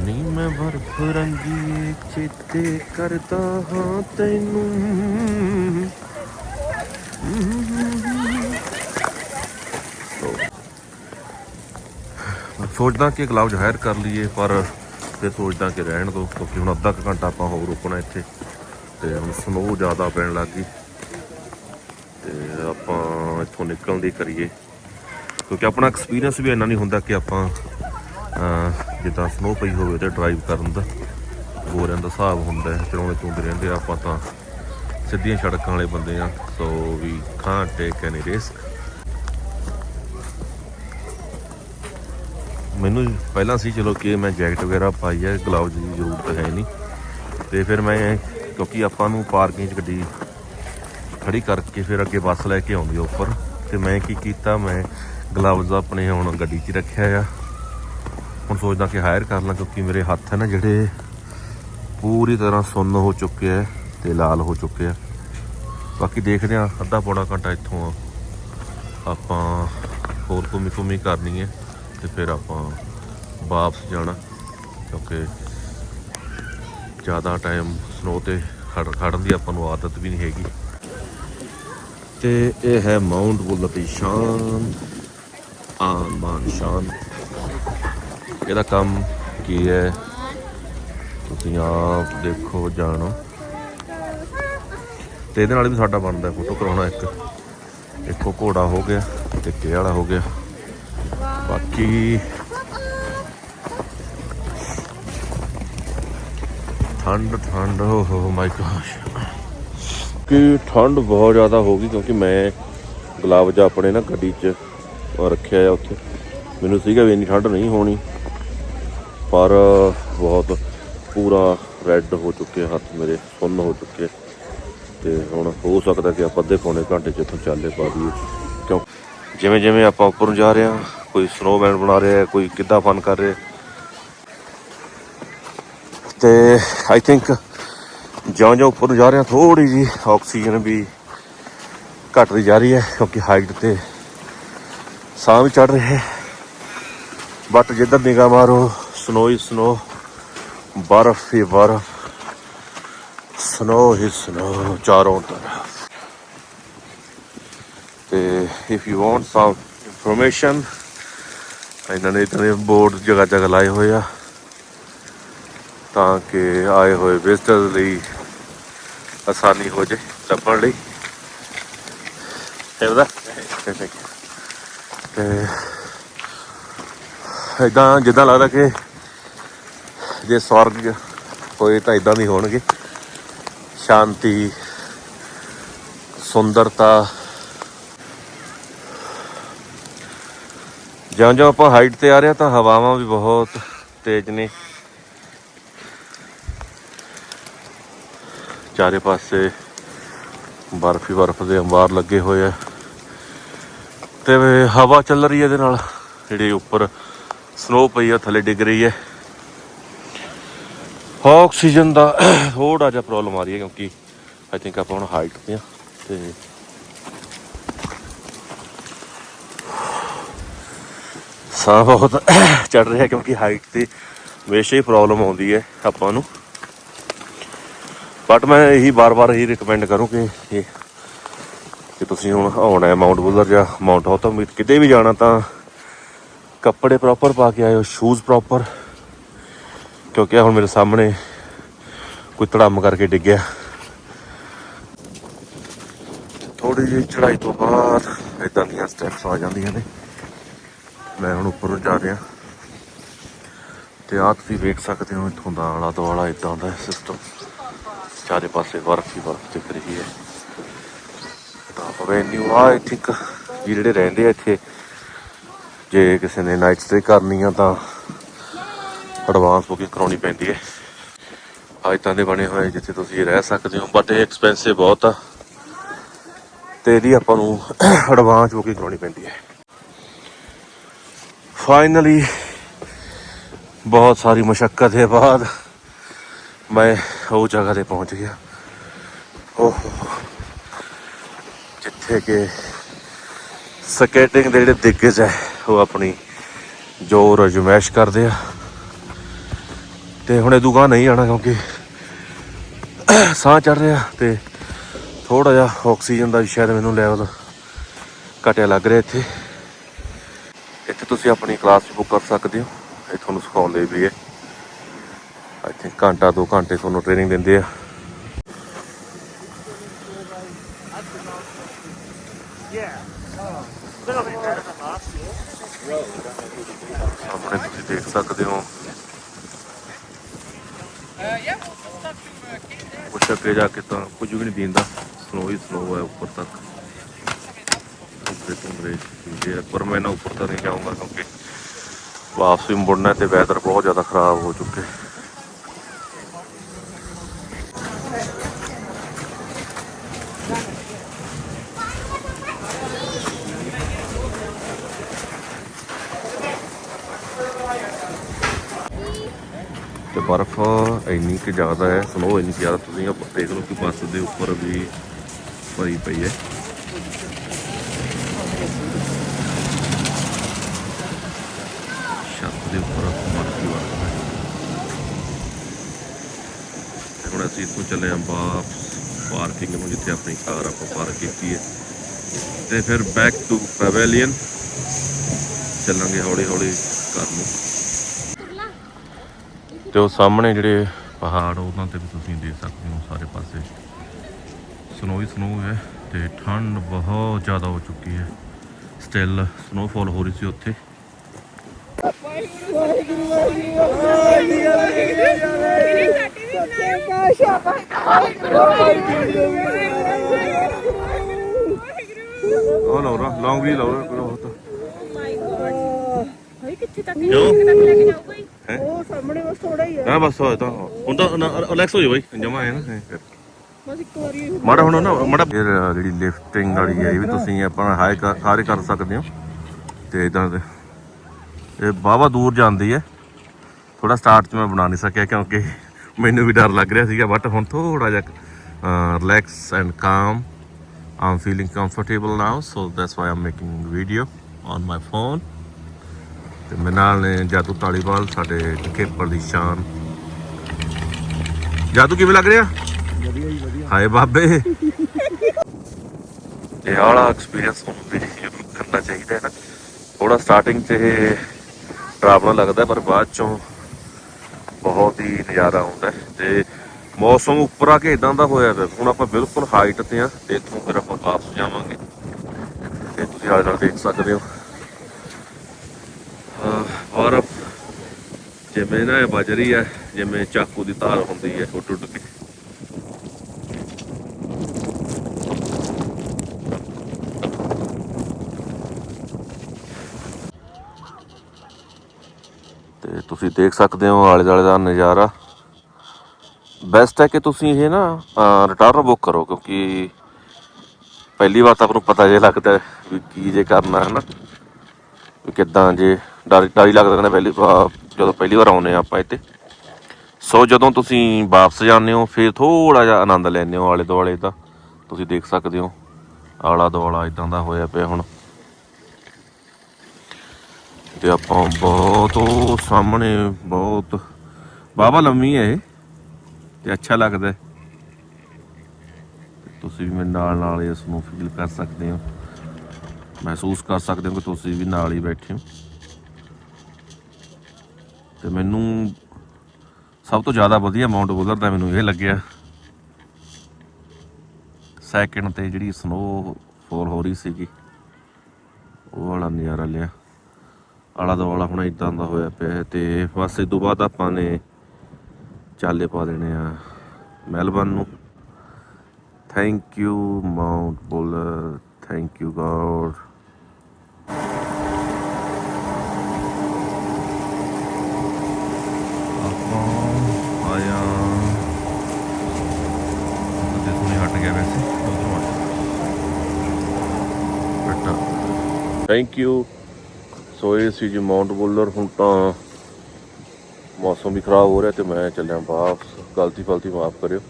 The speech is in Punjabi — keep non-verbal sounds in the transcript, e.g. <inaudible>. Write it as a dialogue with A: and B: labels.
A: ਨੀ ਮੈਂ ਬਰਫ ਰੰਗੀ ਚੇਤੇ ਕਰਦਾ ਹਾਂ ਤੈਨੂੰ। ਮੈਂ ਸੋਚਦਾ ਕਿ ਗਲਾਵਜ ਹਾਇਰ ਕਰ ਲਈਏ, ਪਰ ਫਿਰ ਸੋਚਦਾ ਕਿ ਰਹਿਣ ਦੋ, ਕਿਉਂਕਿ ਹੁਣ ਅੱਧਾ ਕੁ ਘੰਟਾ ਆਪਾਂ ਹੋਰ ਰੁਕਣਾ ਇੱਥੇ, ਤੇ ਹੁਣ ਸਨੋ ਜ਼ਿਆਦਾ ਪੈਣ ਲੱਗ ਗਈ। ਤੇ ਆਪਾਂ ਇੱਥੋਂ ਨਿਕਲਣ ਦੀ ਕਰੀਏ, ਕਿਉਂਕਿ ਆਪਣਾ ਐਕਸਪੀਰੀਅੰਸ ਵੀ ਇੰਨਾ ਨਹੀਂ ਹੁੰਦਾ ਕਿ ਆਪਾਂ ਜਿੱਦਾਂ ਸਨੋ ਪਈ ਹੋਵੇ ਤੇ ਡਰਾਈਵ ਕਰਨ ਦਾ, ਗੋਰਿਆਂ ਦਾ ਹਿਸਾਬ ਹੁੰਦਾ ਹੈ ਚਲਾਉਂਦੇ ਚੁੰਦੇ ਰਹਿੰਦੇ ਆਪਾਂ ਤਾਂ। ਸਿੱਧੀਆਂ ਸੜਕਾਂ ਵਾਲੇ ਬੰਦੇ ਆ ਸੋ ਵੀ ਕਾਂ ਟੇਕ ਐਨੀ ਰਿਸਕ ਮੈਨੂੰ ਪਹਿਲਾਂ ਸੀ, ਚਲੋ ਕਿ ਮੈਂ ਜੈਕਟ ਵਗੈਰਾ ਪਾਈ ਹੈ ਗਲਵਜ਼ ਦੀ ਜ਼ਰੂਰਤ ਹੈ ਨਹੀਂ। ਤੇ ਫਿਰ ਮੈਂ, ਕਿਉਂਕਿ ਆਪਾਂ ਨੂੰ ਪਾਰਕਿੰਗ 'ਚ ਗੱਡੀ ਖੜੀ ਕਰਕੇ ਫਿਰ ਅੱਗੇ ਬੱਸ ਲੈ ਕੇ ਆਉਂਦੀ ਉੱਪਰ। ਤੇ ਮੈਂ ਕੀ ਕੀਤਾ, ਮੈਂ ਗਲਵਜ਼ ਆਪਣੇ ਹੁਣ ਗੱਡੀ 'ਚ ਰੱਖਿਆ ਆ। ਹੁਣ ਸੋਚਦਾ ਕਿ ਹਾਇਰ ਕਰ ਲਾਂ ਕਿਉਂਕਿ ਮੇਰੇ ਹੱਥ ਹੈ ਨਾ ਜਿਹੜੇ ਪੂਰੀ ਤਰ੍ਹਾਂ ਸੁੰਨ ਹੋ ਚੁੱਕੇ ਆ ਤੇ ਲਾਲ ਹੋ ਚੁੱਕੇ ਆ ਬਾਕੀ ਦੇਖਦੇ ਆ ਅੱਧਾ ਪੌਣਾ ਘੰਟਾ ਇੱਥੋਂ ਆਪਾਂ ਹੋਰ ਘੁੰਮੀ ਘੁੰਮੀ ਕਰਨੀ ਹੈ ਤੇ ਫਿਰ ਆਪਾਂ ਵਾਪਸ ਜਾਣਾ ਕਿਉਂਕਿ ਜ਼ਿਆਦਾ ਟਾਈਮ ਸਨੋ ਤੇ ਖੜ, ਖੜਨ ਦੀ ਆਪਾਂ ਨੂੰ ਆਦਤ ਵੀ ਨਹੀਂ ਹੈਗੀ। ਤੇ ਇਹ ਹੈ ਮਾਉਂਟ ਬੁੱਲ ਦੀ ਸ਼ਾਨ ਆਨ ਮਾਨ ਸ਼ਾਨ। ਇਹਦਾ ਕੰਮ ਕੀ ਹੈ? ਤੁਸੀਂ ਆਪ ਦੇਖੋ, ਜਾਣੋ। ਤੇ ਇਹਦੇ ਨਾਲ ਵੀ ਸਾਡਾ ਬਣਦਾ ਫੋਟੋ ਕਰਾਉਣਾ ਇੱਕ। ਇੱਕੋ ਘੋੜਾ ਹੋ ਗਿਆ ਤੇ ਕੇ ਵਾਲਾ ਹੋ ਗਿਆ। ਬਾਕੀ ਠੰਡ ਠੰਡ ਹੋ ਮਾਈ ਗॉश ਕਿ ਠੰਡ ਬਹੁਤ ਜ਼ਿਆਦਾ ਹੋ ਗਈ ਕਿਉਂਕਿ ਮੈਂ ਗੁਲਾਬ ਗਲਾਵਜ ਆਪਣੇ ਨਾ ਗੱਡੀ 'ਚ ਰੱਖਿਆ ਆ ਉੱਥੇ। ਮੈਨੂੰ ਸੀਗਾ ਵੀ ਇੰਨੀ ਠੰਡ ਨਹੀਂ ਹੋਣੀ। ਪਰ ਬਹੁਤ ਪੂਰਾ ਰੈੱਡ ਹੋ ਚੁੱਕੇ ਹੱਥ ਮੇਰੇ ਸੁੰਨ ਹੋ ਚੁੱਕੇ ਤੇ ਹੁਣ ਹੋ ਸਕਦਾ ਕਿ ਆਪਾਂ ਅੱਧੇ ਪੌਣੇ ਘੰਟੇ 'ਚ ਇੱਥੋਂ ਚਾਲੇ ਪਾ ਦਈਏ। ਕਿਉਂ? ਜਿਵੇਂ ਜਿਵੇਂ ਆਪਾਂ ਉੱਪਰ ਨੂੰ ਜਾ ਰਹੇ ਹਾਂ, ਕੋਈ ਸਨੋਮੈਨ ਬਣਾ ਰਿਹਾ ਕੋਈ ਕਿੱਦਾਂ ਫਨ ਕਰ ਰਿਹਾ ਤੇ ਆਈ ਥਿੰਕ ਜਿਉਂ ਜਿਉਂ ਉੱਪਰ ਨੂੰ ਜਾ ਰਹੇ ਹਾਂ ਥੋੜੀ ਜੀ ਆਕਸੀਜਨ ਵੀ ਘਟਦੀ ਜਾ ਰਹੀ ਹੈ, ਕਿਉਂਕਿ ਹਾਈਟ ਤੇ ਸਾਹ ਵੀ ਚੜ ਰਿਹਾ ਹੈ। ਬਟ ਜਿੱਦਾਂ ਨਿਗਾਹ ਮਾਰੋ ਸਨੋ ਹੀ ਸਨੋ ਬਰਫ ਹੀ ਬਰਫ ਸਨੋ ਹੀ ਸਨੋ ਚਾਰੋਂ ਤਰਫ ਤੇ if you want some information ਇਹਨਾਂ ਨੇ ਇਤਨੇ ਬੋਰਡ ਜਗ੍ਹਾ ਜਗ੍ਹਾ ਲਾਏ ਹੋਏ ਆ ਤਾਂ ਕਿ ਆਏ ਹੋਏ ਵਿਜ਼ਟਰ ਲਈ ਆਸਾਨੀ ਹੋ ਜੇ ਲੱਭਣ ਲਈ ਇਹਦਾ ਤੇ ਇਦਾਂ ਜਿੱਦਾਂ ਲੱਗਦਾ ਕਿ ਜੇ ਸਵਰਗ ਹੋਏ ਤਾਂ ਇਦਾਂ ਨਹੀਂ ਹੋਣਗੇ। ਸ਼ਾਂਤੀ, ਸੁੰਦਰਤਾ। ਜਿਉਂ ਜਿਉਂ ਆਪਾਂ ਹਾਈਟ ਤੇ ਆ ਰਹੇ ਹਾਂ ਤਾਂ ਹਵਾਵਾਂ ਵੀ ਬਹੁਤ ਤੇਜ਼ ਨੇ। ਚਾਰੇ ਪਾਸੇ ਬਰਫ ਹੀ ਬਰਫ ਦੇ ਅੰਬਾਰ ਲੱਗੇ ਹੋਏ ਆ। ਤੇ ਹਵਾ ਚੱਲ ਰਹੀ ਹੈ ਇਹਦੇ ਨਾਲ। ਜਿਹੜੀ ਉੱਪਰ ਸਨੋ ਪਈ ਆ, ਥੱਲੇ ਡਿੱਗ ਰਹੀ ਹੈ। ਆਕਸੀਜਨ ਦਾ <clears throat> ਥੋੜਾ ਜਿਹਾ ਪ੍ਰੋਬਲਮ ਆ ਰਹੀ ਹੈ ਕਿਉਂਕਿ ਆਈ ਥਿੰਕ ਆਪਾਂ ਹੁਣ ਹਾਈਟ ਤੇ ਆ ਤੇ ਸਾਹ ਬਹੁਤ <clears throat> ਚੜ ਰਿਹਾ ਕਿਉਂਕਿ ਹਾਈਟ ਤੇ ਵੈਸੇ ਹੀ ਪ੍ਰੋਬਲਮ ਆਉਂਦੀ ਹੈ ਆਪਾਂ ਨੂੰ। ਬਟ ਮੈਂ ਇਹੀ ਬਾਰ-ਬਾਰ ਇਹੀ ਰეკਮੈਂਡ ਕਰੂੰ ਕਿ ਇਹ ਕਿ ਤੁਸੀਂ ਹੁਣ ਆਉਣਾ ਹੈ ਮਾਊਂਟ ਬੁਲਰ ਜਾਂ ਮਾਊਂਟ ਹੌਥਮ ਕਿਤੇ ਵੀ ਜਾਣਾ ਤਾਂ ਕੱਪੜੇ ਪ੍ਰੋਪਰ ਪਾ ਕੇ ਆਇਓ ਸ਼ੂਜ਼ ਪ੍ਰੋਪਰ ਕਿਉਂਕਿ ਹੁਣ ਮੇਰੇ ਸਾਹਮਣੇ ਕੋਈ ਧੜਮ ਕਰਕੇ ਡਿੱਗਿਆ। ਥੋੜੀ ਜਿਹੀ ਚੜਾਈ ਤੋਂ ਬਾਅਦ ਇਦਾਂ ਦੀਆਂ ਸਟੈਪਸ ਆ ਜਾਂਦੀਆਂ ਨੇ। ਮੈਂ ਹੁਣ ਉੱਪਰ ਨੂੰ ਜਾ ਰਿਹਾ। ਤੇ ਆਹ ਤੁਸੀਂ ਵੇਖ ਸਕਦੇ ਹੋ ਇੱਥੋਂ ਦਾ ਆਲਾ ਦੁਆਲਾ ਇਦਾਂ ਦਾ ਸਿਸਟਮ ਚਾਰੇ ਪਾਸੇ ਬਰਫ ਹੀ ਬਰਫ ਦਿਖ ਰਹੀ ਹੈ। ਤਾਂ ਵੈਨਿਊ ਆ ਇੱਥੇ ਜਿਹੜੇ ਰਹਿੰਦੇ ਆ ਇੱਥੇ, ਜੇ ਕਿਸੇ ਨੇ ਨਾਈਟ ਸਟੇ ਕਰਨੀ ਆ ਤਾਂ ਐਡਵਾਂਸ ਬੁਕਿੰਗ ਕਰਾਉਣੀ ਪੈਂਦੀ ਹੈ। ਅੱਜ ਤਾਂ ਦੇ ਬਣੇ ਹੋਏ ਜਿੱਥੇ ਤੁਸੀਂ ਰਹਿ ਸਕਦੇ ਹੋ ਬਟ ਇਹ ਐਕਸਪੈਂਸਿਵ ਬਹੁਤ ਆ। ਤੇ ਇਹਦੀ ਆਪਾਂ ਨੂੰ ਐਡਵਾਂਸ ਬੁਕਿੰਗ ਕਰਾਉਣੀ ਪੈਂਦੀ ਹੈ। ਫਾਈਨਲੀ ਬਹੁਤ ਸਾਰੀ ਮੁਸ਼ਕਲ ਦੇ ਬਾਅਦ ਮੈਂ ਉਹ ਜਗ੍ਹਾ ਤੇ ਪਹੁੰਚ ਗਿਆ। ਓਹ, ਜਿੱਥੇ ਕਿ ਸਕੇਟਿੰਗ ਦੇ ਜਿਹੜੇ ਦਿੱਗਜ ਹੈ, ਉਹ ਆਪਣੀ ਜ਼ੋਰ ਅਜਮੈਸ਼ ਕਰਦੇ ਆ। ਤੇ ਹੁਣ ਇਹ ਦੁਕਾਨ ਨਹੀਂ ਆਣਾ ਕਿਉਂਕਿ ਸਾਹ ਚੜ ਰਿਹਾ ਤੇ ਥੋੜਾ ਜਿਹਾ ਆਕਸੀਜਨ ਦਾ ਸ਼ਾਇਦ ਮੈਨੂੰ ਲੈਵਲ ਘਟਿਆ ਲੱਗ ਰਿਹਾ ਇੱਥੇ। ਇੱਥੇ ਤੁਸੀਂ ਆਪਣੀ ਕਲਾਸ ਬੁੱਕ ਕਰ ਸਕਦੇ ਹੋ। ਇਹ ਤੁਹਾਨੂੰ ਸਿਖਾਉਂਦੇ ਵੀ ਹੈ। ਆਈ ਥਿੰਕ ਘੰਟਾ, ਦੋ ਘੰਟੇ ਤੁਹਾਨੂੰ ਟ੍ਰੇਨਿੰਗ ਦਿੰਦੇ ਆ ਸਾਹਮਣੇ ਤੁਸੀਂ ਦੇਖ ਸਕਦੇ ਹੋ ਕੁਛ ਅੱਗੇ ਜਾ ਕੇ ਤਾਂ ਕੁਝ ਵੀ ਨਹੀਂ ਦਿੰਦਾ ਸਨੋ ਹੀ ਸਨੋ ਹੈ ਉੱਪਰ ਤੱਕ। ਉੱਪਰ ਤੁਮਰੇ ਜੇ ਪਰ ਮੈਂ ਨਾ ਉੱਪਰ ਤਾਂ ਨਹੀਂ ਜਾਊਂਗਾ ਕਿਉਂਕਿ ਵਾਪਸ ਵੀ ਮੁੜਨਾ ਤੇ ਵੈਦਰ ਬਹੁਤ ਜ਼ਿਆਦਾ ਖਰਾਬ ਹੋ ਚੁੱਕੇ। ਬਰਫ਼ ਇੰਨੀ ਕਿ ਜ਼ਿਆਦਾ ਹੈ ਸਨੋ ਇੰਨੀ ਕੁ ਜ਼ਿਆਦਾ, ਤੁਸੀਂ ਆਪ ਦੇਖ ਲਓ ਕਿ ਬੱਸ ਦੇ ਉੱਪਰ ਵੀ ਭਰੀ ਪਈ ਹੈ। ਛੱਤ ਦੇ ਉੱਪਰ ਬਰਫ਼ ਹੀ ਹੈ ਹੁਣ ਅਸੀਂ ਇੱਥੋਂ ਚੱਲੇ ਹਾਂ ਵਾਪਸ ਪਾਰਕਿੰਗ ਨੂੰ, ਜਿੱਥੇ ਆਪਣੀ ਕਾਰ ਆਪਾਂ ਪਾਰਕ ਕੀਤੀ ਹੈ। ਤੇ ਫਿਰ ਬੈਕ ਟੂ ਪੈਵੇਲੀਅਨ ਚੱਲਾਂਗੇ ਹੌਲੀ ਹੌਲੀ ਘਰ ਨੂੰ। ਤੇ ਉਹ ਸਾਹਮਣੇ ਜਿਹੜੇ ਪਹਾੜ ਉਹਨਾਂ ਤੇ ਵੀ ਤੁਸੀਂ ਦੇਖ ਸਕਦੇ ਹੋ ਸਾਰੇ ਪਾਸੇ। ਸਨੋ ਹੀ ਸਨੋ ਹੈ ਤੇ ਠੰਡ ਬਹੁਤ ਜ਼ਿਆਦਾ ਹੋ ਚੁੱਕੀ ਹੈ। ਸਟਿਲ ਸਨੋਫਾਲ ਹੋ ਰਹੀ ਸੀ ਉੱਥੇ। ਉਹ ਲਾਉਰਾ ਲੌਂਗ ਵੀ ਲਾਉਰਾ ਕੋਈ
B: ਕਿੱਥੇ ਤੱਕ
A: ਕਿਉਂ?
B: ਕਿੱਥੇ ਤੱਕ ਲੈ ਕੇ ਜਾਊਗਾ
A: ਹੈ?
B: ਉਹ ਸਾਹਮਣੇ ਬਸ ਥੋੜਾ ਹੀ ਆ।
A: ਹਾਂ ਬਸ ਹੋਇਆ ਤਾਂ। ਹੁਣ ਤਾਂ ਰਿਲੈਕਸ ਹੋ ਜਾ ਬਾਈ। ਜਮਾ ਹੈ ਨਾ ਇਹ ਫਿਰ।
B: ਬਸ ਇੱਕ ਵਾਰੀ
A: ਮਾੜਾ ਹੁਣ ਨਾ ਮਾੜਾ ਫਿਰ ਜਿਹੜੀ ਲਿਫਟਿੰਗ ਵਾਲੀ ਹੈ ਇਹ ਵੀ ਤੁਸੀਂ ਆਪਣਾ ਹਾਈ ਸਾਰੇ ਕਰ ਸਕਦੇ ਹੋ। ਤੇ ਇਦਾਂ ਦੇ। ਇਹ ਬਾਵਾ ਦੂਰ ਜਾਂਦੀ ਹੈ। ਥੋੜਾ ਸਟਾਰਟ 'ਚ ਮੈਂ ਬਣਾ ਨਹੀਂ ਸਕਿਆ ਕਿਉਂਕਿ ਮੈਨੂੰ ਵੀ ਡਰ ਲੱਗ ਰਿਹਾ ਸੀਗਾ ਬਟ ਹੁਣ ਥੋੜਾ ਜਿਹਾ relax and calm I'm feeling comfortable now so that's why I'm making video on my phone ਤੇ ਮੇਰੇ ਨਾਲ ਨੇ ਜਾਦੂ ਤਾਲੀਵਾਲ ਸਾਡੇ ਖੇਪਰ ਦੀ ਸ਼ਾਨ। ਜਾਦੂ ਕਿਵੇਂ ਲੱਗ ਰਿਹਾ? ਹਾਏ ਬਾਬੇ। ਇਹ ਵਾਲਾ ਐਕਸਪੀਰੀਅੰਸ ਤੁਹਾਨੂੰ ਵੀ ਜ਼ਰੂਰ ਕਰਨਾ ਚਾਹੀਦਾ ਹੈ। ਨਾ ਥੋੜਾ ਸਟਾਰਟਿੰਗ 'ਚ ਇਹ ਡਰਾਵਣਾ ਲੱਗਦਾ ਪਰ ਬਾਅਦ ਚੋਂ ਬਹੁਤ ਹੀ ਨਜ਼ਾਰਾ ਆਉਂਦਾ ਤੇ ਮੌਸਮ ਉੱਪਰ ਆ ਕੇ ਇਦਾਂ ਦਾ ਹੋਇਆ ਪਿਆ। ਹੁਣ ਆਪਾਂ ਬਿਲਕੁਲ ਹਾਈਟ ਤੇ ਆ ਤੇ ਇੱਥੋਂ ਫਿਰ ਆਪਾਂ ਵਾਪਸ ਜਾਵਾਂਗੇ। ਤੇ ਤੁਸੀਂ ਆਲੇ ਨਾਲ ਦੇਖ ਸਕਦੇ ਹੋ। ਅਹ ਜਿਵੇਂ ਨਾ ਇਹ ਵੱਜ ਰਹੀ ਹੈ, ਜਿਵੇਂ ਚਾਕੂ ਦੀ ਤਾਰ ਹੁੰਦੀ ਹੈ ਉਹ ਟੁੱਟ ਕੇ। ਤੇ ਤੁਸੀਂ ਦੇਖ ਸਕਦੇ ਹੋ ਆਲੇ ਦੁਆਲੇ ਦਾ ਨਜ਼ਾਰਾ। ਬੈਸਟ ਹੈ ਕਿ ਤੁਸੀਂ ਇਹ ਨਾ ਰਿਟਰਨ ਬੁੱਕ ਕਰੋ, ਕਿਉਂਕਿ ਪਹਿਲੀ ਵਾਰ ਤਾਂ ਆਪਾਂ ਨੂੰ ਪਤਾ ਜੇ ਲੱਗਦਾ ਵੀ ਕੀ ਜੇ ਕਰਨਾ ਹੈ ਨਾ, ਵੀ ਕਿੱਦਾਂ ਜੇ ਡਰ ਡਰ ਹੀ ਲੱਗਦਾ ਕਹਿੰਦਾ ਪਹਿਲੀ ਜਦੋਂ ਪਹਿਲੀ ਵਾਰ ਆਉਨੇ ਆਪਾਂ ਇੱਥੇ। ਸੋ ਜਦੋਂ ਤੁਸੀਂ ਵਾਪਸ ਜਾਂਦੇ ਹੋ, ਫਿਰ ਥੋੜਾ ਜਿਹਾ ਆਨੰਦ ਲੈਂਦੇ ਹੋ ਆਲੇ ਦੁਆਲੇ ਦਾ ਤੁਸੀਂ ਦੇਖ ਸਕਦੇ ਹੋ, ਆਲਾ ਦੁਆਲਾ ਇਦਾਂ ਦਾ ਹੋਇਆ ਪਿਆ ਹੁਣ। ਤੇ ਆਪਾਂ ਬਹੁਤ ਉਹ ਸਾਹਮਣੇ ਬਹੁਤ ਬਾਬਾ ਲੰਮੀ ਹੈ ਇਹ। ਤੇ ਅੱਛਾ ਲੱਗਦਾ ਤੁਸੀਂ ਵੀ ਮੇਰੇ ਨਾਲ ਨਾਲ ਇਸ ਨੂੰ ਫੀਲ ਕਰ ਸਕਦੇ ਹੋ। ਮਹਿਸੂਸ ਕਰ ਸਕਦੇ ਹੋ ਕਿ ਤੁਸੀਂ ਵੀ ਨਾਲ ਹੀ ਬੈਠੇ ਹੋ। ਤੇ ਮੈਨੂੰ ਸਭ ਤੋਂ ਜ਼ਿਆਦਾ ਵਧੀਆ ਮਾਊਂਟ ਬੋਲਰ ਦਾ ਮੈਨੂੰ ਇਹ ਲੱਗਿਆ। ਸੈਕਿੰਡ ਤੇ ਜਿਹੜੀ ਸਨੋ ਫੋਲ ਹੋ ਰਹੀ ਸੀਗੀ, ਉਹ ਵਾਲਾ ਨਜ਼ਾਰਾ ਲਿਆ। ਆਲਾ ਦੁਆਲਾ ਹੁਣ ਇਦਾਂ ਦਾ ਹੋਇਆ ਪਿਆ ਹੈ ਤੇ ਬਸ ਇਸ ਤੋਂ ਬਾਅਦ ਆਪਾਂ ਨੇ ਚਾਲੇ ਪਾ ਦੇਣੇ ਆ ਮੈਲਬਨ ਨੂੰ। Thank you Mount Buller thank you God ਗਿਆ ਵੈਸੇ ਉਧਰੋਂ ਥੈਂਕ ਯੂ ਸੋ ਇਹ ਸੀ ਜੀ ਮਾਊਂਟ ਬੁੱਲਰ ਹੁਣ ਤਾਂ ਮੌਸਮ ਵੀ ਖਰਾਬ ਹੋ ਰਿਹਾ ਤੇ ਮੈਂ ਚੱਲਿਆ ਵਾਪਸ। ਗਲਤੀ ਫਲਤੀ ਮਾਫ ਕਰਿਓ।